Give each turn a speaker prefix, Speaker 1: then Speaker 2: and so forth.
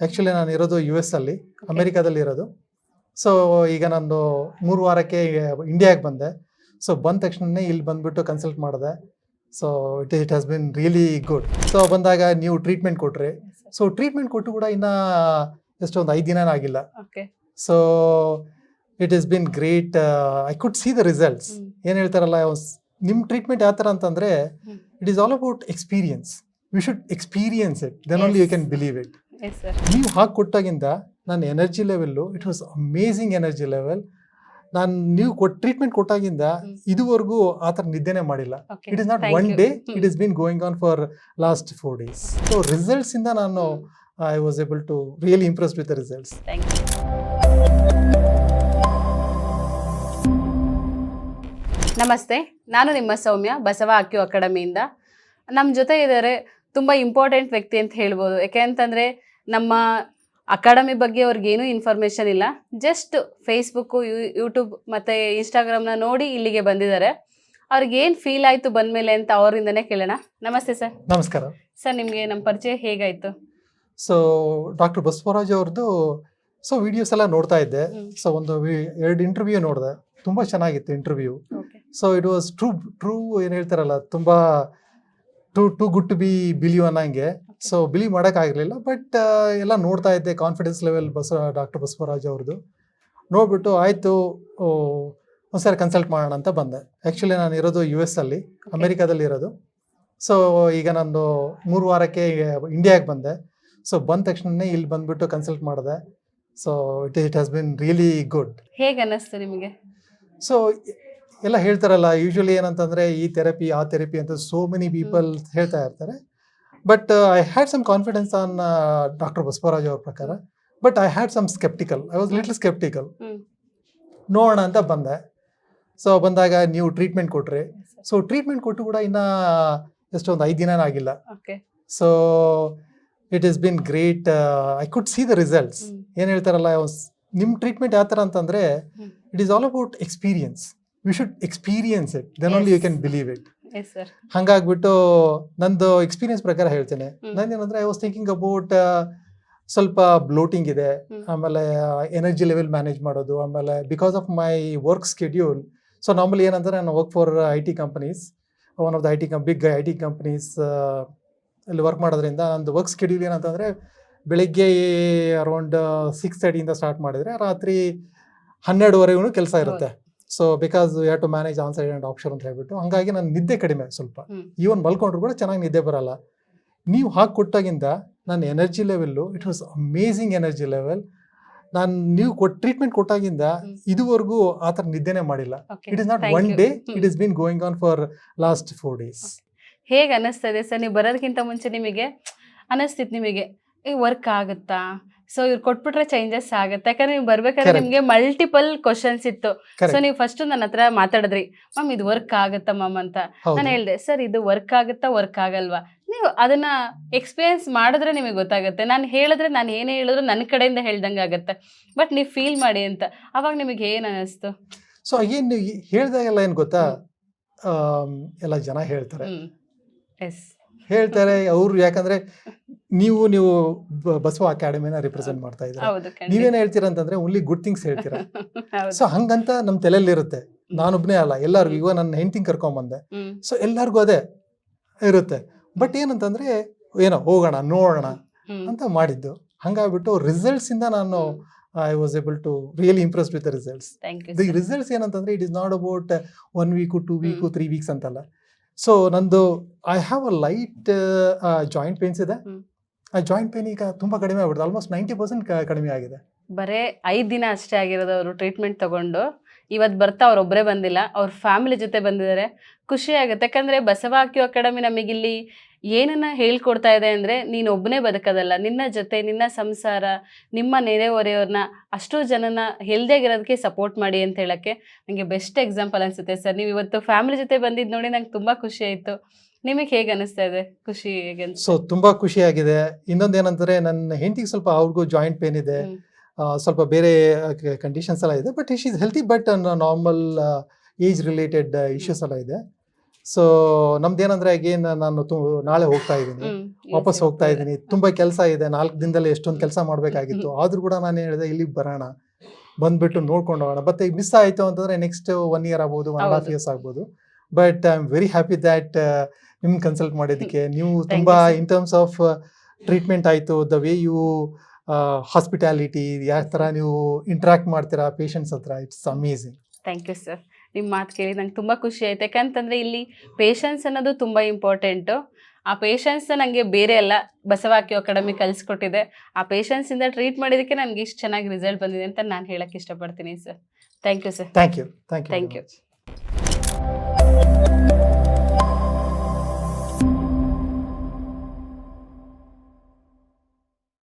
Speaker 1: Actually ನಾನು ಇರೋದು U S ಅಲ್ಲಿ ಅಮೆರಿಕಾದಲ್ಲಿ ಇರೋದು. ಸೊ ಈಗ ನಾನು ಮೂರು ವಾರಕ್ಕೆ ಇಂಡಿಯಾಗೆ ಬಂದೆ. ಸೊ ಬಂದ ತಕ್ಷಣನೇ ಇಲ್ಲಿ ಬಂದುಬಿಟ್ಟು ಕನ್ಸಲ್ಟ್ ಮಾಡಿದೆ. So it it has been really good so ಬಂದಾಗ ನೀವು ಟ್ರೀಟ್ಮೆಂಟ್ ಕೊಟ್ರಿ. ಸೊ ಟ್ರೀಟ್ಮೆಂಟ್ ಕೊಟ್ಟು ಕೂಡ ಇನ್ನು ಜಸ್ಟ್ ಒಂದು ಐದು ದಿನ ಆಗಿಲ್ಲ. So it is been great I could see the results ಏನು ಹೇಳ್ತಾರಲ್ಲ ನಿಮ್ಮ ಟ್ರೀಟ್ಮೆಂಟ್ ಯಾವ ಥರ ಅಂತಂದರೆ it is all about experience we should experience it then only you. Can believe it ನೀವು ಹಾಕಿ ಕೊಟ್ಟಾಗಿಂದ ನನ್ನ energy level it was amazing energy level ನಾನು ನೀವು ಕೊಟ್ಟು ಟ್ರೀಟ್ಮೆಂಟ್ ಕೊಟ್ಟಾಗಿಂದ ಇದುವರೆಗೂ ಆ ಥರ ನಿದ್ದೆನೇ ಮಾಡಿಲ್ಲ. It is not one day it is been going on for last four days so results ಇಂದ ನಾನು I was able to really impressed with the results
Speaker 2: ನಮಸ್ತೆ ನಾನು ನಿಮ್ಮ ಸೌಮ್ಯ ಬಸವ ಅಕ್ಯು ಅಕಾಡೆಮಿಯಿಂದ. ನಮ್ಮ ಜೊತೆ ಇದ್ದಾರೆ ತುಂಬ ಇಂಪಾರ್ಟೆಂಟ್ ವ್ಯಕ್ತಿ ಅಂತ ಹೇಳ್ಬೋದು. ಯಾಕೆ ಅಂತಂದರೆ ನಮ್ಮ ಅಕಾಡೆಮಿ ಬಗ್ಗೆ ಅವ್ರಿಗೇನೂ ಇನ್ಫಾರ್ಮೇಷನ್ ಇಲ್ಲ. ಜಸ್ಟ್ ಫೇಸ್ಬುಕ್ಕು ಯೂಟ್ಯೂಬ್ ಮತ್ತು ಇನ್ಸ್ಟಾಗ್ರಾಮ್ನ ನೋಡಿ ಇಲ್ಲಿಗೆ ಬಂದಿದ್ದಾರೆ. ಅವ್ರಿಗೆ ಏನು ಫೀಲ್ ಆಯಿತು ಬಂದಮೇಲೆ ಅಂತ ಅವರಿಂದನೇ ಕೇಳೋಣ. ನಮಸ್ತೆ ಸರ್.
Speaker 1: ನಮಸ್ಕಾರ.
Speaker 2: ಸರ್ ನಿಮಗೆ ನಮ್ಮ ಪರಿಚಯ ಹೇಗಾಯಿತು?
Speaker 1: ಸೊ ಡಾಕ್ಟರ್ ಬಸವರಾಜ್ ಅವ್ರದ್ದು ಸೊ ವಿಡಿಯೋಸ್ ಎಲ್ಲ ನೋಡ್ತಾ ಇದ್ದೆ. ಸೊ ಒಂದು ಎರಡು ಇಂಟರ್ವ್ಯೂ ನೋಡಿದೆ. ತುಂಬ ಚೆನ್ನಾಗಿತ್ತು interview so it was true true ಏನು ಹೇಳ್ತಾರಲ್ಲ ತುಂಬ too too good to be believe ಅನ್ನಂಗೆ. ಸೊ ಬಿಲೀವ್ ಮಾಡೋಕ್ಕಾಗಿರಲಿಲ್ಲ ಬಟ್ ಎಲ್ಲ ನೋಡ್ತಾ ಇದ್ದೆ confidence level Basava doctor Basavaraj ಅವ್ರದ್ದು ನೋಡ್ಬಿಟ್ಟು ಆಯಿತು ಒಂದ್ಸರಿ ಕನ್ಸಲ್ಟ್ ಮಾಡೋಣ ಅಂತ ಬಂದೆ. ಆ್ಯಕ್ಚುಲಿ ನಾನು ಇರೋದು ಯು ಎಸ್ ಅಲ್ಲಿ ಅಮೆರಿಕಾದಲ್ಲಿ ಇರೋದು. ಸೊ ಈಗ ನಾನು ಮೂರು ವಾರಕ್ಕೆ ಇಂಡಿಯಾಗೆ ಬಂದೆ. ಸೊ ಬಂದ ತಕ್ಷಣನೇ ಇಲ್ಲಿ ಬಂದ್ಬಿಟ್ಟು ಕನ್ಸಲ್ಟ್ ಮಾಡಿದೆ. So it it has been really good
Speaker 2: ಹೇಗೆ ಅನ್ನಿಸ್ತು ನಿಮಗೆ?
Speaker 1: ಸೊ ಎಲ್ಲ ಹೇಳ್ತಾರಲ್ಲ ಯೂಶಲಿ ಏನಂತಂದ್ರೆ ಈ ಥೆರಪಿ ಆ ಥೆರಪಿ ಅಂತ ಸೋ ಮೆನಿ ಪೀಪಲ್ ಹೇಳ್ತಾ ಇರ್ತಾರೆ. But I had some confidence on doctor Basavaraj ಅವ್ರ ಪ್ರಕಾರ. But I had some sceptical I was little sceptical ನೋಡೋಣ ಅಂತ ಬಂದೆ. ಸೊ ಬಂದಾಗ ನೀವು ಟ್ರೀಟ್ಮೆಂಟ್ ಕೊಟ್ರಿ. ಸೊ ಟ್ರೀಟ್ಮೆಂಟ್ ಕೊಟ್ಟು ಕೂಡ ಇನ್ನ ಎಷ್ಟೊಂದು ಐದು ದಿನ ಆಗಿಲ್ಲ. So it is been great I could see the results. ಏನು ಹೇಳ್ತಾರಲ್ಲ ನಿಮ್ಮ ಟ್ರೀಟ್ಮೆಂಟ್ ಯಾವ ಥರ ಅಂತಂದರೆ it is all about experience we should experience it then only you. Can believe it ಹಂಗಾಗ್ಬಿಟ್ಟು ನಂದು ಎಕ್ಸ್ಪೀರಿಯನ್ಸ್ ಪ್ರಕಾರ ಹೇಳ್ತೇನೆ. ನಂದೇನಂದ್ರೆ ಐ ವಾಸ್ ಥಿಂಕಿಂಗ್ ಅಬೌಟ್ ಸ್ವಲ್ಪ ಬ್ಲೋಟಿಂಗ್ ಇದೆ. ಆಮೇಲೆ ಎನರ್ಜಿ ಲೆವೆಲ್ ಮ್ಯಾನೇಜ್ ಮಾಡೋದು. ಆಮೇಲೆ because of my work schedule so normally ಏನಂದ್ರೆ ನಾನು work for I T companies one of the I T comp big I T companies ಅಲ್ಲಿ ವರ್ಕ್ ಮಾಡೋದ್ರಿಂದ ನಂದು ವರ್ಕ್ ಸ್ಕೆಡ್ಯೂಲ್ ಏನಂತಂದರೆ ಬೆಳಿಗ್ಗೆ ಅರೌಂಡ್ ಸಿಕ್ಸ್ ತರ್ಟಿಯಿಂದ ಸ್ಟಾರ್ಟ್ ಮಾಡಿದರೆ ರಾತ್ರಿ ಹನ್ನೆರಡುವರೆಗೂ ಕೆಲಸ ಇರುತ್ತೆ. So because you to manage on side and option ಅಂತ ಹೇಳ್ಬಿಟ್ಟು ಹಂಗಾಗಿ ನನ್ನ ನಿದ್ದೆ ಕಡಿಮೆ ಸ್ವಲ್ಪ. ಈವನ್ ಮಲ್ಕೊಂಡ್ರು ಕೂಡ ಚೆನ್ನಾಗಿ ನಿದ್ದೆ ಬರಲ್ಲ. ನೀವು ಹಾಕಿ ಕೊಟ್ಟಾಗಿಂದ ನನ್ನ energy level it was amazing energy level ನಾನು ನೀವು ಕೊಟ್ಟು ಟ್ರೀಟ್ಮೆಂಟ್ ಕೊಟ್ಟಾಗಿಂದ. ಇದುವರೆಗೂ ಆ ಥರ ನಿದ್ದೆನೆ ಮಾಡಿಲ್ಲ. It is not one. Day. It is been going on for last four days
Speaker 2: ಹೇಗೆ ಅನ್ನಿಸ್ತದೆ ಸರ್? ನೀವು ಬರೋದಕ್ಕಿಂತ ಮುಂಚೆ ನಿಮಗೆ ಅನ್ನಿಸ್ತಿತ್ತು ನಿಮಗೆ. ವರ್ಕ್ ಆಗುತ್ತಾ? ಸೊ ಇವ್ರು ಕೊಟ್ಬಿಟ್ರೆ ಚೇಂಜಸ್ ಆಗುತ್ತೆ. ಯಾಕಂದ್ರೆ ನೀವು ಬರ್ಬೇಕಾದ್ರೆ ನಿಮ್ಗೆ ಮಲ್ಟಿಪಲ್ ಕ್ವಶನ್ಸ್ ಇತ್ತು. ಸೊ ನೀವು ಫಸ್ಟ್ ನನ್ನ ಹತ್ರ ಮಾತಾಡಿದ್ರಿ. ಮ್ಯಾಮ್ ಇದು ವರ್ಕ್ ಆಗುತ್ತಾ ಮ್ಯಾಮ್ ಅಂತ. ನಾನು ಹೇಳ್ದೆ ಸರ್ ಇದು ವರ್ಕ್ ಆಗುತ್ತಾ ವರ್ಕ್ ಆಗಲ್ವಾ? ನೀವು ಅದನ್ನ ಎಕ್ಸ್ಪೀರಿಯನ್ಸ್ ಮಾಡಿದ್ರೆ ನಿಮಗೆ ಗೊತ್ತಾಗುತ್ತೆ. ನಾನು ಹೇಳಿದ್ರೆ ನಾನು ಏನೇ ಹೇಳಿದ್ರು ನನ್ನ ಕಡೆಯಿಂದ ಹೇಳ್ದಂಗೆ ಆಗುತ್ತೆ. ಬಟ್ ನೀವು ಫೀಲ್ ಮಾಡಿ ಅಂತ. ಅವಾಗ ನಿಮಗೆ ಏನು ಅನ್ನಿಸ್ತು?
Speaker 1: ಸೊ ಏನು ನೀವು ಹೇಳ್ದಾಗೆಲ್ಲ ಏನು ಗೊತ್ತಾ? ಎಲ್ಲ ಜನ ಹೇಳ್ತಾರೆ.
Speaker 2: ಎಸ್
Speaker 1: ಹೇಳ್ತಾರೆ ಅವ್ರು ಯಾಕಂದ್ರೆ ನೀವು ನೀವು ಬಸವ ಅಕಾಡೆಮಿನ ರಿಪ್ರೆಸೆಂಟ್ ಮಾಡ್ತಾ ಇದ್ದೀರಾ? ನೀವೇನು ಹೇಳ್ತೀರಾ ಅಂತಂದ್ರೆ ಓನ್ಲಿ ಗುಡ್ ಥಿಂಗ್ಸ್ ಹೇಳ್ತೀರಾ? ಸೊ ಹಂಗಂತ ನಮ್ಮ ತಲೆಯಲ್ಲಿ ಇರುತ್ತೆ ನಾನೊಬ್ನೇ ಅಲ್ಲ ಎಲ್ಲರಿಗೂ ಇವಾಗ ನನ್ನ ಹೆಂಡತಿಂಗ್ ಕರ್ಕೊಂಬಂದೆ ಸೊ ಎಲ್ಲರಿಗೂ ಅದೇ ಇರುತ್ತೆ. ಬಟ್ ಏನಂತಂದ್ರೆ ಏನೋ ಹೋಗೋಣ ನೋಡೋಣ ಅಂತ ಮಾಡಿದ್ದು. ಹಂಗಾಗ್ಬಿಟ್ಟು ರಿಸಲ್ಟ್ಸ್ ಇಂದ ನಾನು I was able to really impress with the results the results ಏನಂತಂದ್ರೆ it is not about one week two week. Three weeks ಅಂತಲ್ಲ. ಸೊ ನಂದು I have a light joint pains ಇದೆ. ಜಾಯಿಂಟ್ ಪೇನ್ ಈಗ ತುಂಬಾ ಕಡಿಮೆ ಆಗ್ಬಿಡುತ್ತೆ ಆಲ್ಮೋಸ್ಟ್ ನೈಂಟಿ ಪರ್ಸೆಂಟ್ ಕಡಿಮೆ ಆಗಿದೆ.
Speaker 2: ಬರೇ ಐದು ದಿನ ಅಷ್ಟೇ ಆಗಿರೋದು ಅವರು ಟ್ರೀಟ್ಮೆಂಟ್ ತಗೊಂಡು. ಇವತ್ತು ಬರ್ತಾ ಅವ್ರೊಬ್ಬರೇ ಬಂದಿಲ್ಲ. ಅವ್ರ ಫ್ಯಾಮಿಲಿ ಜೊತೆ ಬಂದಿದ್ದಾರೆ ಖುಷಿ ಆಗುತ್ತೆ. ಯಾಕಂದರೆ ಬಸವ ಅಕ್ಯು ಅಕಾಡೆಮಿ ನಮಗಿಲ್ಲಿ ಏನನ್ನ ಹೇಳ್ಕೊಡ್ತಾ ಇದೆ ಅಂದರೆ ನೀನು ಒಬ್ಬನೇ ಬದುಕೋದಲ್ಲ. ನಿನ್ನ ಜೊತೆ, ನಿನ್ನ ಸಂಸಾರ, ನಿಮ್ಮ ನೆರೆಹೊರೆಯವ್ರನ್ನ ಅಷ್ಟು ಜನನ ಹೆಲ್ದಿಯಾಗಿರೋದಕ್ಕೆ ಸಪೋರ್ಟ್ ಮಾಡಿ ಅಂತ ಹೇಳೋಕ್ಕೆ ನನಗೆ ಬೆಸ್ಟ್ ಎಕ್ಸಾಂಪಲ್ ಅನಿಸುತ್ತೆ. ಸರ್, ನೀವು ಇವತ್ತು ಫ್ಯಾಮಿಲಿ ಜೊತೆ ಬಂದಿದ್ದು ನೋಡಿ ನಂಗೆ ತುಂಬ ಖುಷಿ ಆಯ್ತು. ನಿಮಗೆ ಹೇಗೆ ಅನಿಸ್ತಾ ಇದೆ ಖುಷಿ ಹೇಗೆ
Speaker 1: ಸೊ ತುಂಬಾ ಖುಷಿ ಆಗಿದೆ. ಇನ್ನೊಂದು ಏನಂದ್ರೆ ನನ್ನ ಹೆಂಡತಿಗೆ ಸ್ವಲ್ಪ ಅವ್ರಿಗೂ ಜಾಯಿಂಟ್ ಪೇನ್ ಇದೆ. ಸ್ವಲ್ಪ ಬೇರೆ ಕಂಡೀಷನ್ಸ್ ಎಲ್ಲ ಇದೆ but ish is healthy but normal age related issues ಎಲ್ಲ ಇದೆ. ಸೊ ನಮ್ದೇನಂದ್ರೆ ಅಗೇನ್ ನಾನು ನಾಳೆ ಹೋಗ್ತಾ ಇದ್ದೀನಿ. ವಾಪಸ್ ಹೋಗ್ತಾ ಇದ್ದೀನಿ. ತುಂಬಾ ಕೆಲಸ ಇದೆ. ನಾಲ್ಕು ದಿನದಲ್ಲಿ ಎಷ್ಟೊಂದು ಕೆಲಸ ಮಾಡಬೇಕಾಗಿತ್ತು. ಆದ್ರೂ ಕೂಡ ನಾನು ಹೇಳಿದೆ ಇಲ್ಲಿಗೆ ಬರೋಣ. ಬಂದ್ಬಿಟ್ಟು ನೋಡ್ಕೊಂಡು ಹೋಗೋಣ. ಬಟ್ ಈಗ ಮಿಸ್ ಆಯ್ತು ಅಂತಂದ್ರೆ ನೆಕ್ಸ್ಟ್ ಒನ್ ಇಯರ್ ಆಗ್ಬೋದು ಒನ್ ಹಾಫ್ ಇಯರ್ಸ್ ಆಗ್ಬೋದು. But I am very happy that ನಿಮ್ ಕನ್ಸಲ್ಟ್ ಮಾಡಿದ್ದಕ್ಕೆ. ನೀವು ತುಂಬಾ ಇನ್ ಟರ್ಮ್ಸ್ ಆಫ್ ಟ್ರೀಟ್ಮೆಂಟ್ ಆಯಿತು ದ ವೇ ಯು ಹಾಸ್ಪಿಟಾಲಿಟಿ ಯಾವ ತರ ನೀವು ಇಂಟ್ರಾಕ್ಟ್ ಮಾಡ್ತೀರಾ ಪೇಷಂಟ್ಸ್ ಹತ್ರ it's amazing
Speaker 2: thank you sir ನಿಮ್ಮ ಮಾತು ಕೇಳಿ ನಂಗೆ ತುಂಬ ಖುಷಿ ಆಯ್ತು. ಯಾಕಂತಂದರೆ ಇಲ್ಲಿ ಪೇಷನ್ಸ್ ಅನ್ನೋದು ತುಂಬ ಇಂಪಾರ್ಟೆಂಟು ಆ ಪೇಷನ್ಸ್ ನನಗೆ ಬೇರೆ ಅಲ್ಲ ಬಸವಾಕ್ಯೋ ಅಕಾಡೆಮಿ ಕಲಿಸ್ಕೊಟ್ಟಿದೆ. ಆ ಪೇಷನ್ಸಿಂದ ಟ್ರೀಟ್ ಮಾಡಿದ್ದಕ್ಕೆ ನನಗೆ ಇಷ್ಟು ಚೆನ್ನಾಗಿ ರಿಸಲ್ಟ್ ಬಂದಿದೆ ಅಂತ ನಾನು ಹೇಳಕ್ಕೆ ಇಷ್ಟಪಡ್ತೀನಿ sir thank you sir
Speaker 1: thank you thank you
Speaker 2: thank you.